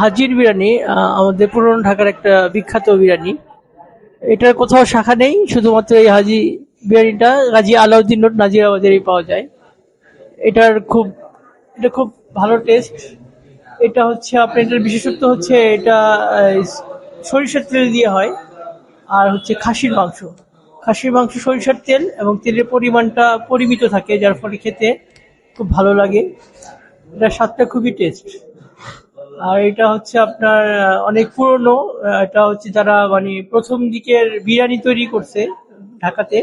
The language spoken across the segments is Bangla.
হাজির বিরিয়ানি আমাদের পুরনো ঢাকার একটা বিখ্যাত বিরিয়ানি। এটার কোথাও শাখা নেই, শুধুমাত্র এই হাজি বিরিয়ানিটা গাজী আলাউদ্দিন রোড নাজিরাবাজারেই পাওয়া যায়। এটার খুব, এটা খুব ভালো টেস্ট এটা হচ্ছে, আপনার এটার বিশেষত্ব হচ্ছে, এটা সরিষার তেল দিয়ে হয়, আর হচ্ছে খাসির মাংস। খাসির মাংস, সরিষার তেল এবং তেলের পরিমাণটা পরিমিত থাকে, যার ফলে খেতে খুব ভালো লাগে। এটার স্বাদটা খুবই টেস্ট আর এটা হচ্ছে আপনার অনেক পুরনো এটা হচ্ছে যারা মানে প্রথম দিকের বিরিয়ানি তৈরি করছে ঢাকাতে,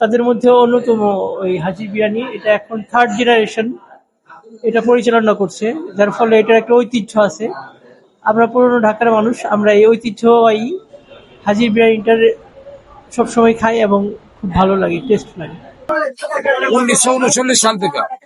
তাদের মধ্যে অন্যতম ওই হাজির বিরিয়ানি। এটা এখন থার্ড জেনারেশন এটা পরিচালনা করছে, যার ফলে এটার একটা ঐতিহ্য আছে। আমরা পুরনো ঢাকার মানুষ, আমরা এই ঐতিহ্যবাহী হাজির বিরিয়ানিটার সবসময় খাই এবং খুব ভালো লাগে টেস্ট লাগে। উনিশশো উনচল্লিশ সাল থেকে।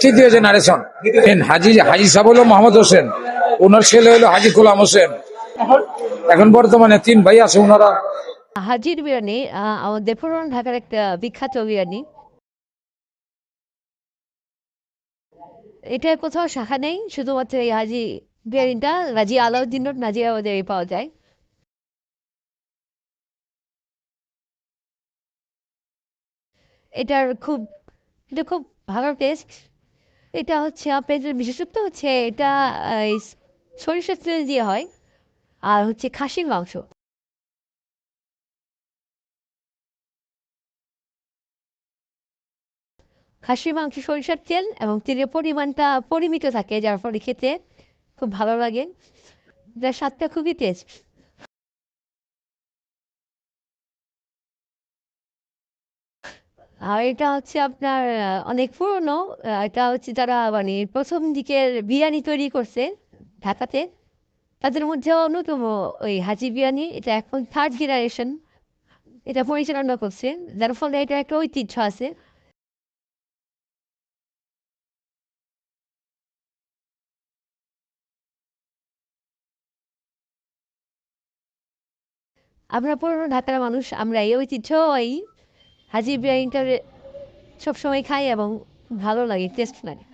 তৃতীয় জেনারেশন হাজি হাজি সাহেব হলো মোহাম্মদ হোসেন, ওনার ছেলে হলো হাজি গোলাম হোসেন। এখন বর্তমানে তিন ভাই আছে ওনারা। হাজির বিরিয়ানি আমাদের পুরনো ঢাকার একটা বিখ্যাত বিরিয়ানি। এটা কোথাও শাখা নেই, শুধুমাত্র এই হাজি বিরিয়ানিটা গাজী আলাউদ্দিন রোড নাজিরাবাজারে পাওয়া যায়। এটার খুব এটা খুব ভালো টেস্ট। এটা হচ্ছে আপনার এটার বিশেষত্ব হচ্ছে এটা সরিষার তেল দিয়ে হয়, আর হচ্ছে খাসির মাংস। খাসির মাংস, সরিষার তেল এবং তেলের পরিমাণটা পরিমিত থাকে, যার ফলে খেতে খুব ভালো লাগে। যার স্বাদটা খুবই টেস্ট। আর এটা হচ্ছে আপনার অনেক পুরনো। এটা হচ্ছে যারা মানে প্রথম দিকের বিরিয়ানি তৈরি করছে ঢাকাতে, তাদের মধ্যে অন্যতম ওই হাজি বিরিয়ানি। এটা এখন থার্ড জেনারেশন এটা পরিচালনা করছে, যার ফলে এটা একটা ঐতিহ্য আছে। আমরা পুরনো ঢাকার মানুষ, আমরা এই ঐতিহ্যই। হাজি বিরিয়ানিটা সবসময় খাই এবং ভালো লাগে টেস্ট লাগে।